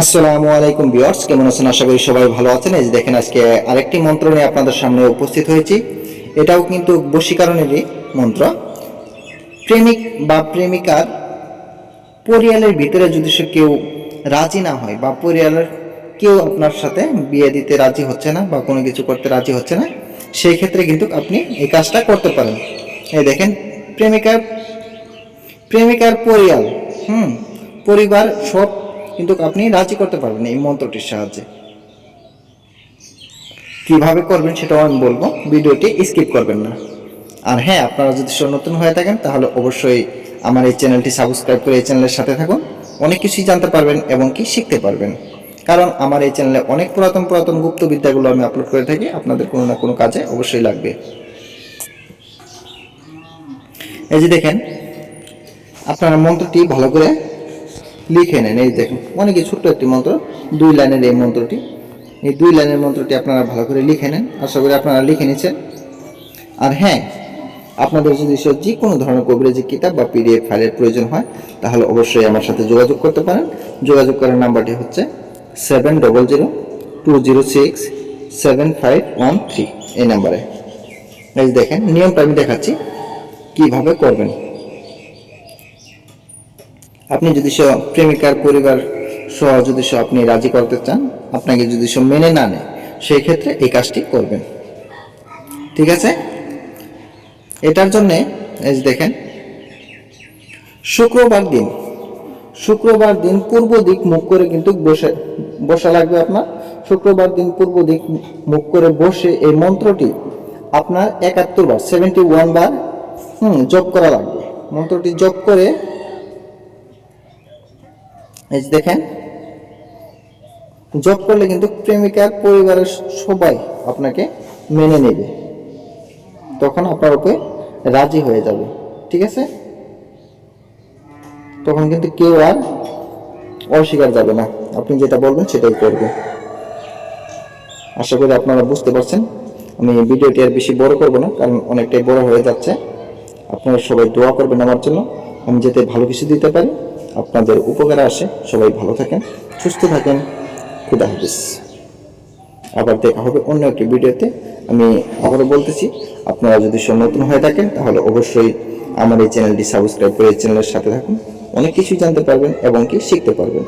আসসালামু আলাইকুম ভিউয়ার্স, কেমন আছেন? আশা করি সবাই ভালো আছেন। এই যে দেখেন, আজকে আরেকটি মন্ত্র নিয়ে আপনাদের সামনে উপস্থিত হয়েছি। এটাও কিন্তু বশীকরণেরই মন্ত্র। প্রেমিক বা প্রেমিকার পরিয়ালের ভিতরে যদি সে কেউ রাজি না হয় বা পরিয়ালের কেউ আপনার সাথে বিয়ে দিতে রাজি হচ্ছে না বা কোনো কিছু করতে রাজি হচ্ছে না সেই ক্ষেত্রে কিন্তু আপনি এই কাজটা করতে পারেন। এই দেখেন, প্রেমিকার প্রেমিকার পরিয়াল, হুম, পরিবার সব কিন্তু আপনি রাজি করতে পারবেন এই মন্ত্রটির সাহায্যে। কীভাবে করবেন সেটাও আমি বলব। ভিডিওটি স্কিপ করবেন না। আর হ্যাঁ আপনারা যদি নতুন হয়ে থাকেন, তাহলে অবশ্যই আমার এই চ্যানেলটি সাবস্ক্রাইব করে এই চ্যানেলের সাথে থাকুন। অনেক কিছুই জানতে পারবেন এবং কি শিখতে পারবেন। কারণ আমার এই চ্যানেলে অনেক পুরাতন পুরাতন গুপ্ত বিদ্যাগুলো আমি আপলোড করে থাকি। আপনাদের কোনো না কোনো কাজে অবশ্যই লাগবে। এই যে দেখেন, আপনারা মন্ত্রটি ভালো করে লিখে নেন। এই দেখুন অনেকই ছোট্ট একটি মন্ত্র, দুই লাইনের এই মন্ত্রটি। এই দুই লাইনের মন্ত্রটি আপনারা ভালো করে লিখে নেন। আশা করি আপনারা লিখে নিচ্ছেন আর হ্যাঁ আপনাদের যদি যে কোনো ধরনের কবিরাজি কিতাব বা পিডিএফ ফাইলের প্রয়োজন হয়, তাহলে অবশ্যই আমার সাথে যোগাযোগ করতে পারেন। যোগাযোগ করার নাম্বারটি হচ্ছে seven double zero two zero six seven five one three এই নাম্বারে। এই দেখেন নিয়মটা আমি দেখাচ্ছি। কীভাবে করবেন? আপনি যদি সে প্রেমিকার পরিবার সহ যদি সে আপনি রাজি করতে চান, আপনাকে যদি সে মেনে না নেয় সেই ক্ষেত্রে এই কাজটি করবেন। ঠিক আছে? এটার জন্যে, এই দেখেন, শুক্রবার দিন শুক্রবার দিন পূর্ব দিক মুখ করে কিন্তু বসে, বসা লাগবে আপনার। শুক্রবার দিন পূর্ব দিক মুখ করে বসে এই মন্ত্রটি আপনার একাত্তর বার সেভেন্টি ওয়ান বার, হুম, জপ করা লাগবে। মন্ত্রটি জপ করে এই দেখেন জব করলে কিন্তু প্রেমিকার পরিবারের সবাই আপনাকে মেনে নেবে। তখন আপনার উপরে রাজি হয়ে যাবে, ঠিক আছে? তখন কিন্তু কেউ আর অস্বীকার যাবে না। আপনি যেটা বলবেন সেটাই করবে। আশা করি আপনারা বুঝতে পারছেন। আমি ভিডিওটি আর বেশি বড় করব না, কারণ অনেকটাই বড় হয়ে যাচ্ছে। আপনারা সবাই দোয়া করবেন আমার জন্য। আমি যাতে ভালো কিছু দিতে পারি। আপনাদের উপকারে আসে। সবাই ভালো থাকেন, সুস্থ থাকেন। খুদা হাফিজ। আবার দেখা হবে অন্য একটি ভিডিওতে। আমি আবারও বলতেছি, আপনারা যদি সব নতুন হয়ে থাকেন, তাহলে অবশ্যই আমার এই চ্যানেলটি সাবস্ক্রাইব করে চ্যানেলের সাথে থাকুন। অনেক কিছুই জানতে পারবেন এবং কি শিখতে পারবেন।